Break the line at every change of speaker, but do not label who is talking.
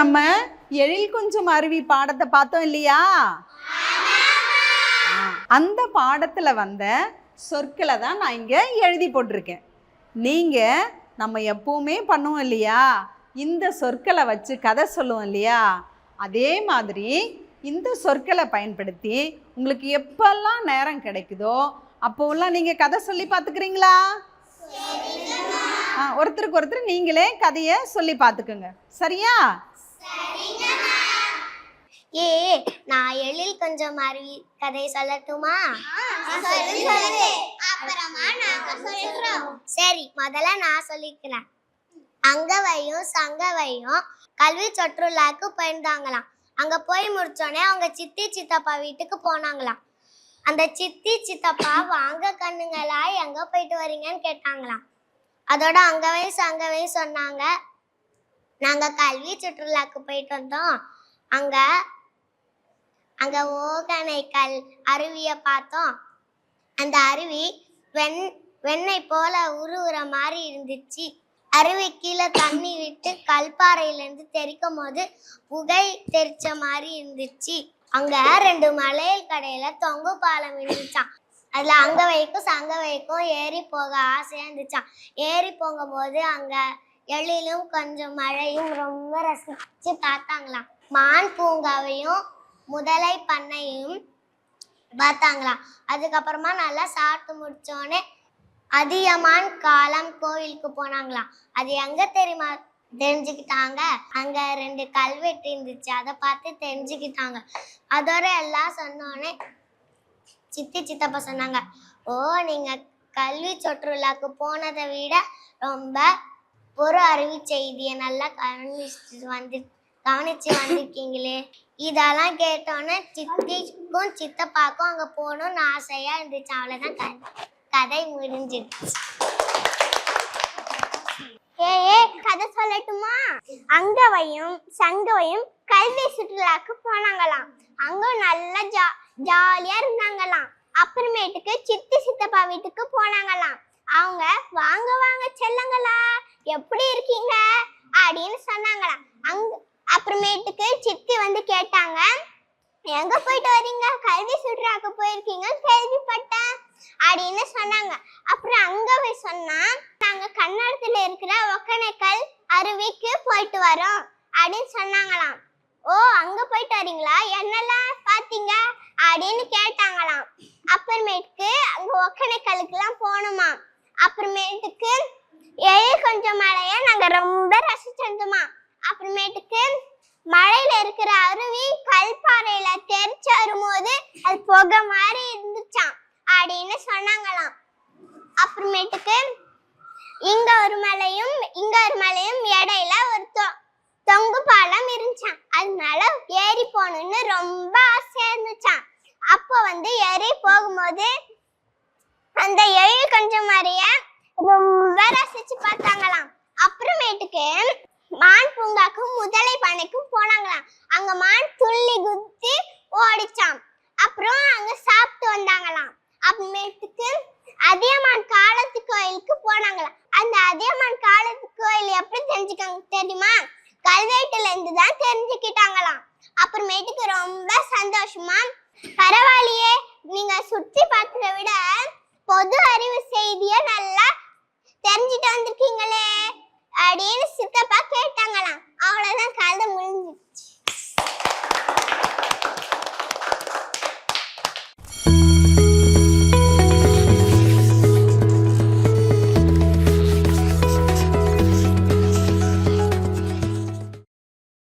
நம்ம எழில் கொஞ்சம் அருவி பாடத்தை பார்த்தோம் இல்லையா? அந்த பாடத்தில் வந்த சொற்களை தான் நான் இங்கே எழுதி போட்டிருக்கேன். நீங்கள் நம்ம எப்பவுமே பண்ணுவோம் இல்லையா? இந்த சொற்களை வச்சு கதை சொல்லுவோம் இல்லையா? அதே மாதிரி இந்த சொற்களை பயன்படுத்தி உங்களுக்கு எப்பெல்லாம் நேரம் கிடைக்குதோ அப்போல்லாம் நீங்கள் கதை சொல்லி பார்த்துக்கிறீங்களா? ஒருத்தருக்கு ஒருத்தர் நீங்களே கதையை சொல்லி பார்த்துக்குங்க. சரியா?
ஏ நான் எழில் கொஞ்சம் அருவி கதை சொல்லட்டுமா? சரி முதல்ல நான் சொல்லிக்கிறேன். அங்கவையும் சங்கவையும் கல்வி சுற்றுலாக்கு போயிருந்தாங்களாம். அங்க போய் முடிச்சோடனே அவங்க சித்தி சித்தப்பா வீட்டுக்கு போனாங்களாம். அந்த சித்தி சித்தப்பா வாங்க கண்ணுங்களா எங்க போயிட்டு வரீங்கன்னு கேட்டாங்களாம். அதோட அங்கவையும் சங்கவையும் சொன்னாங்க. நாங்கள் கல்வி சுற்றுலாக்கு போயிட்டு வந்தோம். அங்கே அங்கே ஓகனைக்கல் அருவியை பார்த்தோம். அந்த அருவி வெண் வெண்ணெய் போல உருவுற மாதிரி இருந்துச்சு. அருவி கீழே தண்ணி விட்டு கல்பாறையிலேருந்து தெறிக்கும் போது புகை தெரிச்ச மாதிரி இருந்துச்சு. அங்க ரெண்டு மலையல் கடையில தொங்கு பாலம் இருந்துச்சான் அதுல அங்க வைக்கும் சங்க வைக்கும் ஏறி போக ஆசையா இருந்துச்சான் ஏறி போகும்போது அங்க எழிலும் கொஞ்சம் மழையும் ரொம்ப ரசிச்சு பார்த்தாங்களாம் மான் பூங்காவையும் முதலை பண்ணையும் பார்த்தாங்களாம் அதுக்கப்புறமா நல்லா சாப்பிட்டு முடிச்சோடனே அதியமான் காலம் கோவிலுக்கு போனாங்களாம் அது எங்க தெரியுமா? தெரிஞ்சுக்கிட்டாங்க. அங்க ரெண்டு கல்வெட்டு இருந்துச்சு. அதை பார்த்து தெரிஞ்சுக்கிட்டாங்க. அதோட எல்லாம் சொன்னோடனே சித்தி சித்தப்பா சொன்னாங்க ஓ நீங்க கல்வி சுற்றுலாக்கு போனதை விட ரொம்ப ஒரு அறிவு செய்தியை நல்லா கவனிச்சு வந்து கவனிச்சு வந்திருக்கீங்களே? இதெல்லாம் கேட்டோன்னே சித்திக்கும் சித்தப்பாக்கும் அங்க போகணும்னு ஆசையா இருந்துச்சு. அவ்வளவுதான் க- கதை முடிஞ்சிருச்சு ஏ ஏ கதை சொல்லட்டுமா? அங்கவையும் சங்கவையும் கல்வி சுற்றுலாக்கு போனாங்களாம். அங்க நல்லா ஜா ஜாலியா இருந்தாங்களாம். அப்புறமேட்டுக்கு சித்தி சித்தப்பா வீட்டுக்கு போனாங்களாம். அவங்க வாங்க வாங்க செல்லங்களா? எப்படி இருக்கீங்க? அப்படின்னு சொன்னாங்களாம். அங்க அப்புறமேட்டுக்கு சித்தி வந்து கேட்டாங்க எங்க போயிட்டு வரீங்க? கல்வி சுற்றுலாக்கு போயிருக்கீங்க? கேள்விப்பட்டேன். அப்படின்னு சொன்னாங்க. அப்புறம் அங்க போய் சொன்னா நாங்க கன்னடத்துல இருக்கிற ஒக்கனைக்கல் அருவிக்கு போயிட்டு வரோம். அப்படின்னு சொன்னாங்களாம். ஓ அங்க போயிட்டு வரீங்களா? என்னெல்லாம் பாத்தீங்க அப்படின்னு கேட்டாங்களாம். அப்புறமேட்டுக்கு அங்க ஒக்கனைக்கலுக்குலாம் போகணுமா அப்புறமேட்டுக்கு எழி கொஞ்சம் மழைய? நாங்க ரொம்ப ரசிச்சிருந்தோமா அப்புறமேட்டுக்கு மழையில இருக்கிற அருவி கல்பாறையில தெரிச்சு வரும்போது அது புகை மாதிரி இருந்துச்சாம். அப்படின்னு சொன்னாங்களாம். அப்புறமேட்டுக்கு இங்க ஒரு மலையும் இங்க ஒரு மலையும் இடையில ஒரு தொ- தொங்கு பாலம் இருந்துச்சான் அதனால ஏறி போகணும்னு ரொம்ப ஆசையா இருந்துச்சான் அப்போ வந்து ஏறி போகும்போது அந்த எழில் கொஞ்சம் மாதிரியே ரொம்ப ரசிச்சு பார்த்தாங்களாம். அப்புறமேட்டுக்கு மான் பூங்காக்கும் முதலை பண்ணைக்கும் போனாங்களாம். அங்க மான் துள்ளி குத்தி ஓடிச்சாம். அப்புறம் அங்க சாப்பிட்டு வந்தாங்களாம். அப்புறமேட்டுக்கு அதியமான் காலத்து கோயிலுக்கு போனாங்களாம். அந்த அதியமான் காலத்து கோயில் எப்படி தெரிஞ்சுக்காங்க தெரியுமா? கல்வெட்டுல இருந்து தான் தெரிஞ்சுக்கிட்டாங்களாம். அப்புறமேட்டுக்கு ரொம்ப சந்தோஷமா பரவாயில்லையே நீங்க சுற்றி பார்த்ததை விட பொது அறிவு செய்திய நல்லா தெரிஞ்சுட்டு வந்திருக்கீங்களே அப்படின்னு சித்தப்பா கேட்டாங்களாம். அவ்வளவுதான் கதை முடிஞ்சு